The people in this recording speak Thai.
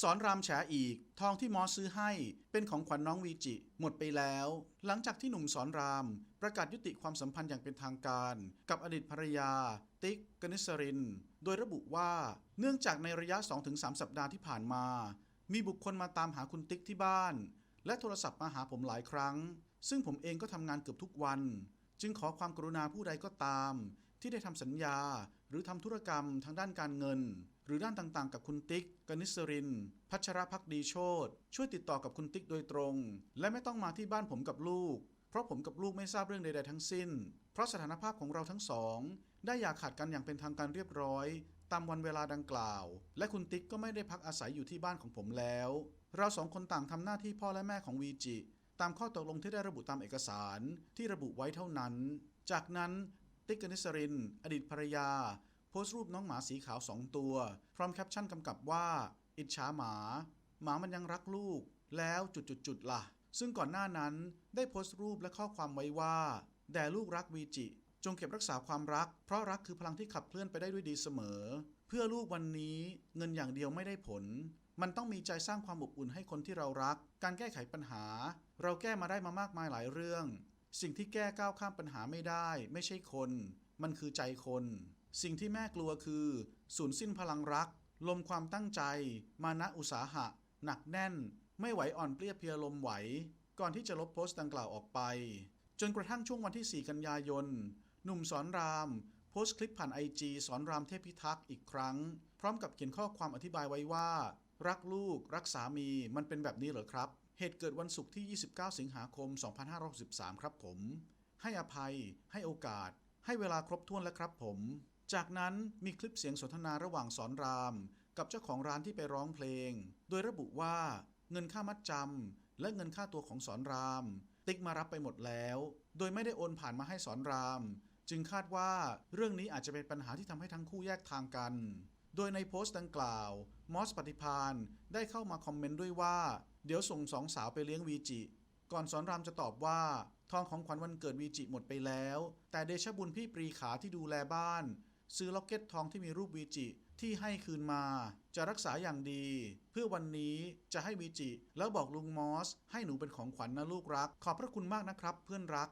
สอนรามแฉอีก ทองที่มอสซื้อให้เป็นของขวัญน้องวีจิ หมดไปแล้ว หลังจากที่หนุ่มสอนราม ประกาศยุติความสัมพันธ์อย่างเป็นทางการ กับอดีตภรรยา ติ๊กกนิสริน โดยระบุว่า เนื่องจากในระยะ 2-3 สัปดาห์ที่ผ่านมา มีบุคคลมาตามหาคุณติ๊กที่บ้าน และโทรศัพท์มาหาผมหลายครั้ง ซึ่งผมเองก็ทำงานเกือบทุกวัน จึงขอความกรุณาผู้ใดก็ตาม ที่ได้ทำสัญญา หรือทำธุรกรรมทางด้านการเงิน หรือด้านต่างๆ กับคุณติ๊ก กนิสริน พัชรพักดีโชตช่วยติดต่อกับคุณติ๊กโดยตรง และไม่ต้องมาที่บ้านผมกับลูก เพราะผมกับลูกไม่ทราบเรื่องใดๆทั้งสิ้น เพราะสถานภาพของเราทั้งสอง ได้อย่าขาดกันอย่างเป็นทางการเรียบร้อย ตามวันเวลาดังกล่าว และคุณติ๊กก็ไม่ได้พักอาศัยอยู่ที่บ้านของผมแล้ว เราสองคนต่างทำหน้าที่พ่อและแม่ของวีจิตามข้อตกลงที่ได้ระบุตามเอกสารที่ระบุไว้เท่านั้น จากนั้นติ๊กกนิสริน อดีตภรรยา พสต์รูปน้องหมาสีขาวสองตัว พร้อมแคปชั่นกำกับว่า อิจฉาหมา หมามันยังรักลูก แล้วจุดๆๆล่ะ ซึ่งก่อนหน้านั้นได้โพสต์รูปและข้อความไว้ว่า แด่ลูกรักวีจิ จงเก็บรักษาความรัก เพราะรักคือพลังที่ขับเคลื่อนไปได้ด้วยดีเสมอ เพื่อลูกวันนี้เงินอย่างเดียวไม่ได้ผล มันต้องมีใจสร้างความอบอุ่นให้คนที่เรารัก การแก้ไขปัญหา เราแก้มาได้มามากมายหลายเรื่อง สิ่งที่แก้ก้าวข้ามปัญหาไม่ได้ ไม่ใช่คน มันคือใจคน สิ่งที่แม่กลัวคือสูญสิ้นพลังรัก ลมความตั้งใจ มานะอุตสาหะ หนักแน่น ไม่ไหวอ่อนเปลี้ยเพลียลมไหว ก่อนที่จะลบโพสต์ดังกล่าวออกไป จนกระทั่งช่วงวันที่ 4 กันยายน หนุ่มสอนราม โพสต์คลิปผ่านไอจีสอนรามเทพพิทักษ์อีกครั้ง พร้อมกับเขียนข้อความอธิบายไว้ว่า รักลูก รักสามีมันเป็นแบบนี้เหรอครับ เหตุเกิดวันศุกร์ที่ 29 สิงหาคม 2563 ครับผม ให้อภัย ให้โอกาส ให้เวลาครบถ้วนแล้วครับผม จากนั้นมีคลิปเสียงสนทนาระหว่างสอนราม กับเจ้าของร้านที่ไปร้องเพลง โดยระบุว่าเงินค่ามัดจำและเงินค่าตัวของสอนราม ติ๊กมารับไปหมดแล้ว โดยไม่ได้โอนผ่านมาให้สอนราม จึงคาดว่าเรื่องนี้อาจจะเป็นปัญหาที่ทำให้ทั้งคู่แยกทางกัน โดยในโพสต์ดังกล่าว มอสปฏิพานได้เข้ามาคอมเมนต์ด้วยว่า เดี๋ยวส่งสองสาวไปเลี้ยงวีจิ ก่อนสอนรามจะตอบว่าทองของขวัญวันเกิดวีจิหมดไปแล้ว แต่เดชบุญพี่ปรีขาที่ดูแลบ้าน ซื้อล็อกเก็ตทองที่มีรูปวีจิที่ให้คืนมา จะรักษาอย่างดี เพื่อวันนี้จะให้วีจิ แล้วบอกลุงมอส ให้หนูเป็นของขวัญนะลูกรัก ขอบพระคุณมากนะครับเพื่อนรัก